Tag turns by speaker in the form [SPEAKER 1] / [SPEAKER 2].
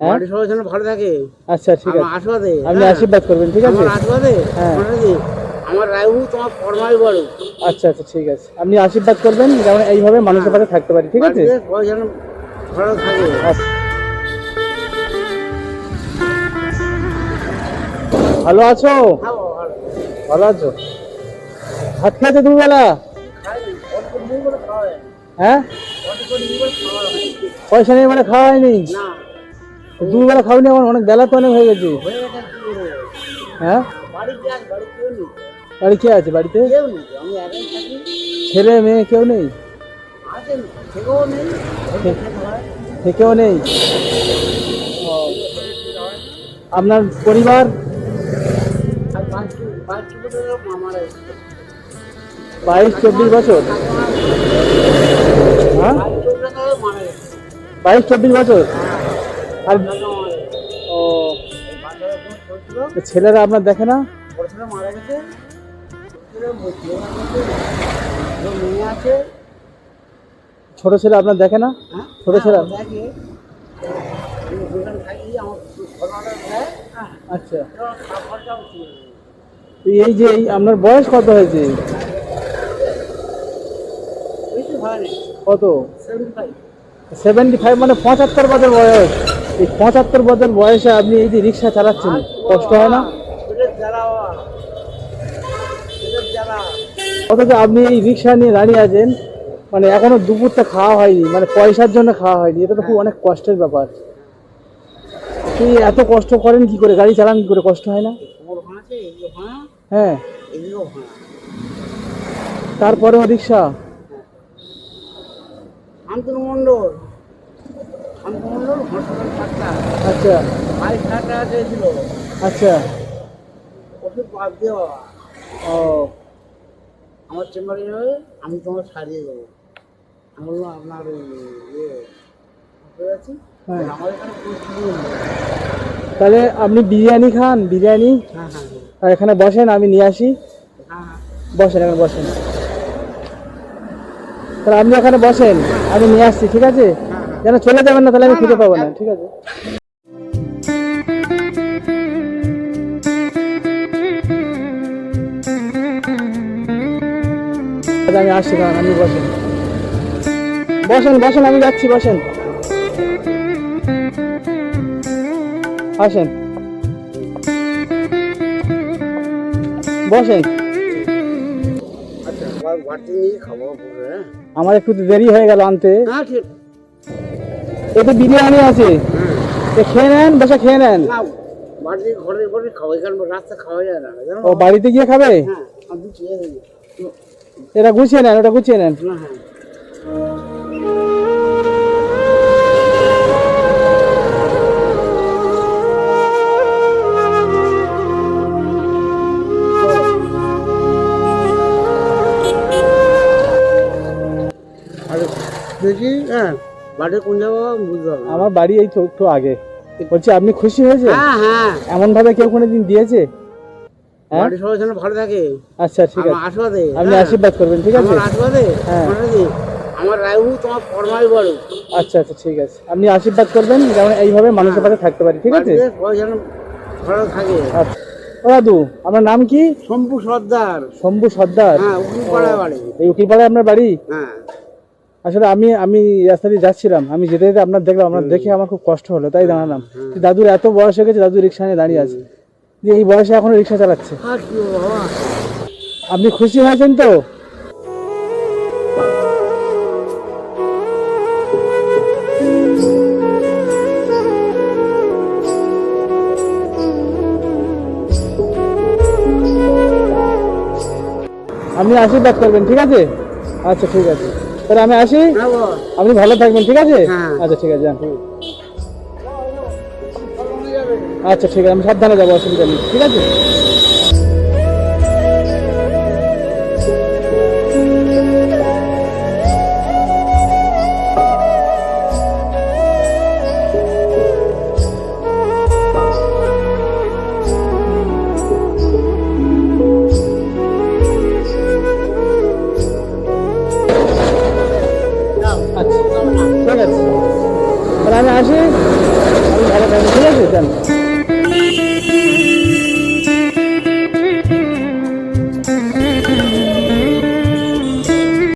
[SPEAKER 1] হ্যাঁ?
[SPEAKER 2] সবাই যেন ভালো থাকে।
[SPEAKER 1] আচ্ছা ঠিক আছে।
[SPEAKER 2] আশীর্বাদে
[SPEAKER 1] আপনি
[SPEAKER 2] হ্যাঁ।
[SPEAKER 1] আশীর্বাদ করবেন ঠিক আছে?
[SPEAKER 2] আশীর্বাদে
[SPEAKER 1] হ্যাঁ।
[SPEAKER 2] আমার রায়ু তোমার ফরমাই বড়
[SPEAKER 1] আচ্ছা আচ্ছা ঠিক আছে। আপনি আশীর্বাদ করবেন যেমন এইভাবে মানুষের পাশে থাকতে পারি ঠিক আছে?
[SPEAKER 2] সবাই যেন ভালো থাকে।
[SPEAKER 1] আচ্ছা। ভালো আছো?
[SPEAKER 2] ভালো।
[SPEAKER 1] আছো? ভাত খেয়েছো দুবেলা। হ্যাঁ। পয়সা নেই মানে খাওয়া হয়নি?
[SPEAKER 2] না।
[SPEAKER 1] দুবেলা খাওনি, আমার অনেক বেলা তো অনেক হয়ে গেছে।
[SPEAKER 2] হয়ে? বাড়ি কেউ
[SPEAKER 1] কে আছে বাড়িতে?
[SPEAKER 2] কেউ
[SPEAKER 1] ছেলে, মেয়ে কেউ নেই?
[SPEAKER 2] থেকেও নেই।
[SPEAKER 1] আপনার পরিবার? বাইশ, চব্বিশ বছর? হ্যাঁ? বাইশ, চব্বিশ বছর? আর ও ছেলেরা আপনার দেখে না।
[SPEAKER 2] মারা গেছে ছোট ছেলে আছে,
[SPEAKER 1] ছোট আপনার দেখে না। ছোট ছেলে? আচ্ছা। এই যে আপনার বয়স কত হয়েছে? কত?
[SPEAKER 2] সেভেন্টি ফাইভ
[SPEAKER 1] মানে পঁচাত্তর বছর বয়স। এই পঁচাত্তর বছর বয়সে আপনি এই যে রিক্সা চালাচ্ছেন, কষ্ট হয় না? অথচ আপনি এই রিক্সা নিয়ে দাঁড়িয়ে আছেন মানে এখনও দুপুরটা খাওয়া হয়নি মানে পয়সার জন্য খাওয়া হয়নি, এটা তো খুব অনেক কষ্টের ব্যাপার। আপনি এত কষ্ট করেন কি করে? গাড়ি চালান কি করে? কষ্ট হয় না? হ্যাঁ। তারপরেও রিক্সা?
[SPEAKER 2] মণ্ডল।
[SPEAKER 1] আচ্ছা। আচ্ছা।
[SPEAKER 2] ওষুধ বাদ বাবা
[SPEAKER 1] ও।
[SPEAKER 2] আমার চেম্বারে যাবে আমি তোমার সারিয়ে দেবো। আমি বললাম আপনার ইয়ে আছে
[SPEAKER 1] হ্যাঁ।
[SPEAKER 2] আমার এখানে
[SPEAKER 1] তাহলে আপনি বিরিয়ানি খান বিরিয়ানি?
[SPEAKER 2] হ্যাঁ হ্যাঁ।
[SPEAKER 1] আর এখানে বসেন আমি নিয়ে আসি।
[SPEAKER 2] হ্যাঁ হ্যাঁ।
[SPEAKER 1] বসেন এখানে বসেন। তাহলে আপনি এখানে বসেন আমি নিয়ে আসছি ঠিক আছে? যেন চলে যাবেন না তাহলে আমি খুঁজে পাবো না ঠিক আছে? আমি আসছি দাঁড়ান, আপনি বসেন। বসেন বসেন আমি যাচ্ছি বসেন। আসেন। বসেন।
[SPEAKER 2] আচ্ছা হ্যাঁ?
[SPEAKER 1] আমার একটু দেরি হয়ে গেল আনতে।
[SPEAKER 2] হ্যাঁ ঠিক।
[SPEAKER 1] এতে বিরিয়ানি আছে। খেয়ে নেন বসে খেয়ে নেন।
[SPEAKER 2] বাড়িতে ঘরে ঘরে খাওয়া এখানে রাস্তা খাওয়া যায় না
[SPEAKER 1] ও বাড়িতে গিয়ে খাবে?
[SPEAKER 2] হ্যাঁ।
[SPEAKER 1] এটা গুছিয়ে নেন ওটা গুছিয়ে নেন।
[SPEAKER 2] হ্যাঁ। দেখি হ্যাঁ। বাড়ি কোন জায়গা বুঝতে পারব
[SPEAKER 1] আমার বাড়ি এই তো একটু আগে। বলছি আপনি খুশি হয়েছে
[SPEAKER 2] হ্যাঁ হ্যাঁ।
[SPEAKER 1] এমন ভাবে কেউ কোনোদিন দিয়েছে? হ্যাঁ?
[SPEAKER 2] সবাই যেন ভালো থাকে।
[SPEAKER 1] আচ্ছা ঠিক আছে।
[SPEAKER 2] আশীর্বাদে
[SPEAKER 1] আপনি। আশীর্বাদ করবেন ঠিক আছে?
[SPEAKER 2] আশীর্বাদে
[SPEAKER 1] হ্যাঁ।
[SPEAKER 2] আমার রায়ু তোমার ফরমাই বড়।
[SPEAKER 1] আচ্ছা আচ্ছা ঠিক আছে। আপনি আশীর্বাদ করবেন যেমন এইভাবে মানুষের পাশে থাকতে পারি ঠিক আছে?
[SPEAKER 2] সবাই যেন ভালো থাকে।
[SPEAKER 1] আচ্ছা। দাদু আপনার নাম কি?
[SPEAKER 2] শম্ভু সর্দার।
[SPEAKER 1] শম্ভু সর্দার?
[SPEAKER 2] হ্যাঁ বাড়ি।
[SPEAKER 1] এই উকিলপাড়ায় আপনার বাড়ি?
[SPEAKER 2] হ্যাঁ।
[SPEAKER 1] আসলে আমি আমি রাস্তা দিয়ে যাচ্ছিলাম, আমি যেতে যেতে আপনার দেখলাম, আপনার দেখে আমার খুব কষ্ট হলো, তাই দাঁড়ালাম। দাদুর এত বয়স হয়ে গেছে, দাদু রিক্সা নিয়ে দাঁড়িয়ে আছে। যে এই বয়সে এখনও রিক্সা চালাচ্ছে। আপনি খুশি হয়েছেন তো? আপনি আশীর্বাদ করবেন, ঠিক আছে? আচ্ছা ঠিক আছে। তাহলে আমি আসি আপনি ভালো থাকবেন ঠিক আছে
[SPEAKER 2] হ্যাঁ।
[SPEAKER 1] আচ্ছা ঠিক আছে ঠিক আছে। আচ্ছা ঠিক আছে আমি সাবধানে যাব অসুবিধা নেই ঠিক আছে Ne yapacağım?